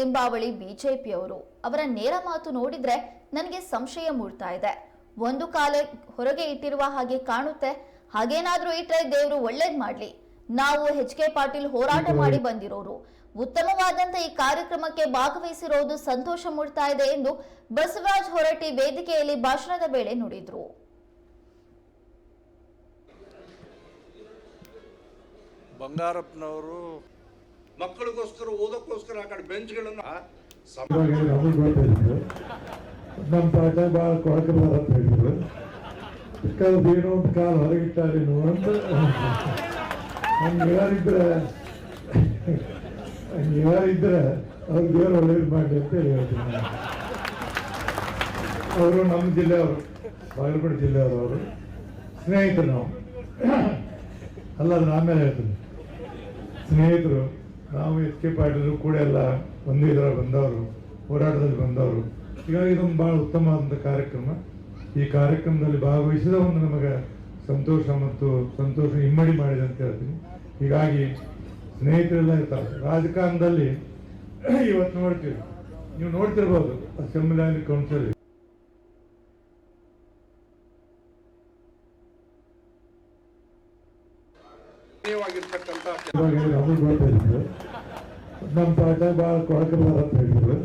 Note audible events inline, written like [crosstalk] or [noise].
ಲಿಂಬಾವಳಿ ಬಿಜೆಪಿಯವರು ಅವರ ನೇರ ಮಾತು ನೋಡಿದ್ರೆ ನನಗೆ ಸಂಶಯ ಮೂಡ್ತಾ ಇದೆ. ಒಂದು ಕಾಲ ಹೊರಗೆ ಇಟ್ಟಿರುವ ಹಾಗೆ ಕಾಣುತ್ತೆ. ಹಾಗೇನಾದ್ರೂ ಇಟ್ಟರೆ ದೇವರು ಒಳ್ಳೇದ್ ಮಾಡ್ಲಿ. ನಾವು ಎಚ್ ಕೆ ಪಾಟೀಲ್ ಹೋರಾಟ ಮಾಡಿ ಬಂದಿರೋರು. ಉತ್ತಮವಾದಂತ ಈ ಕಾರ್ಯಕ್ರಮಕ್ಕೆ ಭಾಗವಹಿಸಿರೋದು ಸಂತೋಷ ಮೂಡ್ತಾ ಇದೆ ಎಂದು ಬಸವರಾಜ್ ಹೊರಟಿ ವೇದಿಕೆಯಲ್ಲಿ ಭಾಷಣದ ವೇಳೆ ನುಡಿದ್ರು. ಬಂಗಾರಪ್ಪನವರು ಮಕ್ಕಳಿಗೋಸ್ಕರ, ಓದೋಕ್ಕೋಸ್ಕರ ಆ ಕಡೆ ಬೆಂಚ್ಗಳನ್ನ ನಮ್ಮ ಪಾಠ ಭಾಳ ಕೊಳಕಬಾರ ಅಂತ ಹೇಳಿದ್ರು. ಬೇಕಾದ್ರೆ ಏನೋ ಒಂದು ಕಾಲು ಹೊರಗಿಟ್ಟಾರೇನು ಅಂತ. ಹಂಗೆ ಯಾರಿದ್ರೆ? ಹಂಗೆ ಯಾರಿದ್ರೆ ಅವ್ರು ದೇವ್ರು ಒಳ್ಳೇದು ಮಾಡಿ ಅಂತ ಹೇಳಿ ಹೇಳ್ತೀನಿ ಅವರು ನಮ್ಮ ಜಿಲ್ಲೆಯವರು, ಬಾಗಲಕೋಟೆ ಜಿಲ್ಲೆಯವರು ಅವರು. ಸ್ನೇಹಿತರು ನಾವು. ಅಲ್ಲ ಆಮೇಲೆ ಹೇಳ್ತೀನಿ. ಸ್ನೇಹಿತರು ನಾವು ಎಸ್ ಕೆ ಕೂಡ ಎಲ್ಲ ಒಂದೇ ಇದರ ಬಂದವರು, ಹೋರಾಟದಲ್ಲಿ ಬಂದವರು. ಹೀಗಾಗಿ ಇದೊಂದು ಭಾಳ ಉತ್ತಮವಾದಂಥ ಕಾರ್ಯಕ್ರಮ. ಈ ಕಾರ್ಯಕ್ರಮದಲ್ಲಿ ಭಾಗವಹಿಸಿದ ಒಂದು ನಮಗೆ ಸಂತೋಷ ಮತ್ತು ಸಂತೋಷ ಇಮ್ಮಡಿ ಮಾಡಿದೆ ಅಂತ ಹೇಳ್ತೀನಿ. ಹೀಗಾಗಿ ಸ್ನೇಹಿತರೆಲ್ಲ ಇರ್ತಾರೆ. ರಾಜಕಾರಣದಲ್ಲಿ [coughs] ಇವತ್ತು ನೋಡ್ತೀವಿ. ನೀವು ನೋಡ್ತಿರ್ಬೋದು ಅಸೆಂಬ್ಲಿ ಕೌನ್ಸಿಲ್ ಗೊತ್ತಿದ್ರು ನಮ್ಮ ಪಾಠ ಭಾಳ ಕೊಳಕಬಾರ ಅಂತ ಹೇಳಿದ್ರು